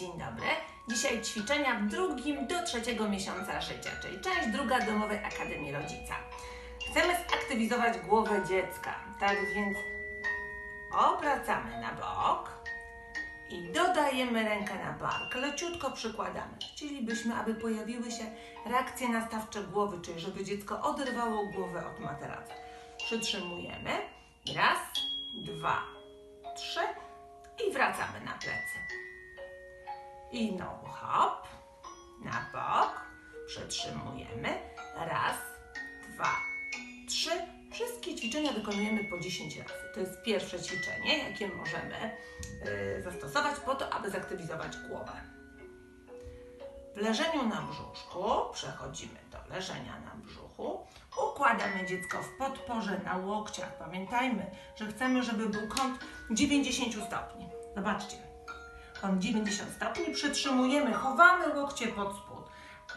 Dzień dobry. Dzisiaj ćwiczenia w drugim do trzeciego miesiąca życia, czyli część druga domowej Akademii Rodzica. Chcemy zaktywizować głowę dziecka, tak więc obracamy na bok i dodajemy rękę na bark, leciutko przykładamy. Chcielibyśmy, aby pojawiły się reakcje nastawcze głowy, czyli żeby dziecko oderwało głowę od materaca. Przytrzymujemy. Raz, dwa, trzy i wracamy na plecy. I znowu hop, na bok, przytrzymujemy. Raz, dwa, trzy. Wszystkie ćwiczenia wykonujemy po 10 razy. To jest pierwsze ćwiczenie, jakie możemy y, zastosować po to, aby zaktywizować głowę. W leżeniu na brzuszku przechodzimy do leżenia na brzuchu. Układamy dziecko w podporze na łokciach. Pamiętajmy, że chcemy, żeby był kąt 90 stopni. Zobaczcie. Kąt 90 stopni przytrzymujemy, chowamy łokcie pod spód.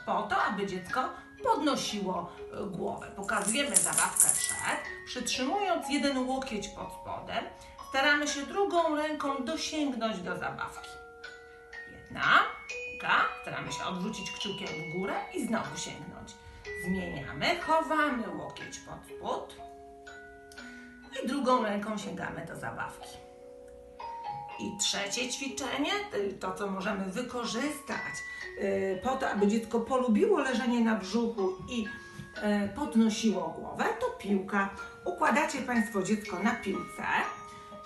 Po to, aby dziecko podnosiło y, głowę. Pokazujemy zabawkę przed, przytrzymując jeden łokieć pod spodem. Staramy się drugą ręką dosięgnąć do zabawki. Jedna, druga. Staramy się odwrócić kciukiem w górę i znowu sięgnąć. Zmieniamy, chowamy łokieć pod spód i drugą ręką sięgamy do zabawki. I trzecie ćwiczenie, to co możemy wykorzystać y, po to, aby dziecko polubiło leżenie na brzuchu i y, podnosiło głowę, to piłka. Układacie Państwo dziecko na piłce.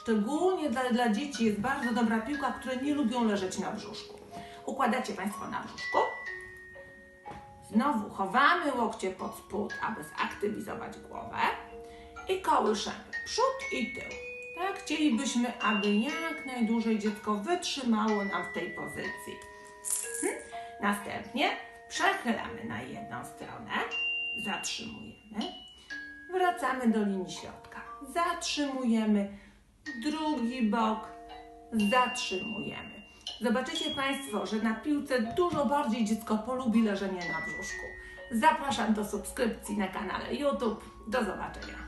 Szczególnie dla, dla dzieci jest bardzo dobra piłka, które nie lubią leżeć na brzuszku. Układacie Państwo na brzuszku. Znowu chowamy łokcie pod spód, aby zaktywizować głowę i kołyszemy przód i tył. Tak chcielibyśmy, aby jak najdłużej dziecko wytrzymało nam w tej pozycji. Hmm. Następnie przechylamy na jedną stronę, zatrzymujemy, wracamy do linii środka, zatrzymujemy, drugi bok, zatrzymujemy. Zobaczycie Państwo, że na piłce dużo bardziej dziecko polubi leżenie na brzuszku. Zapraszam do subskrypcji na kanale YouTube. Do zobaczenia.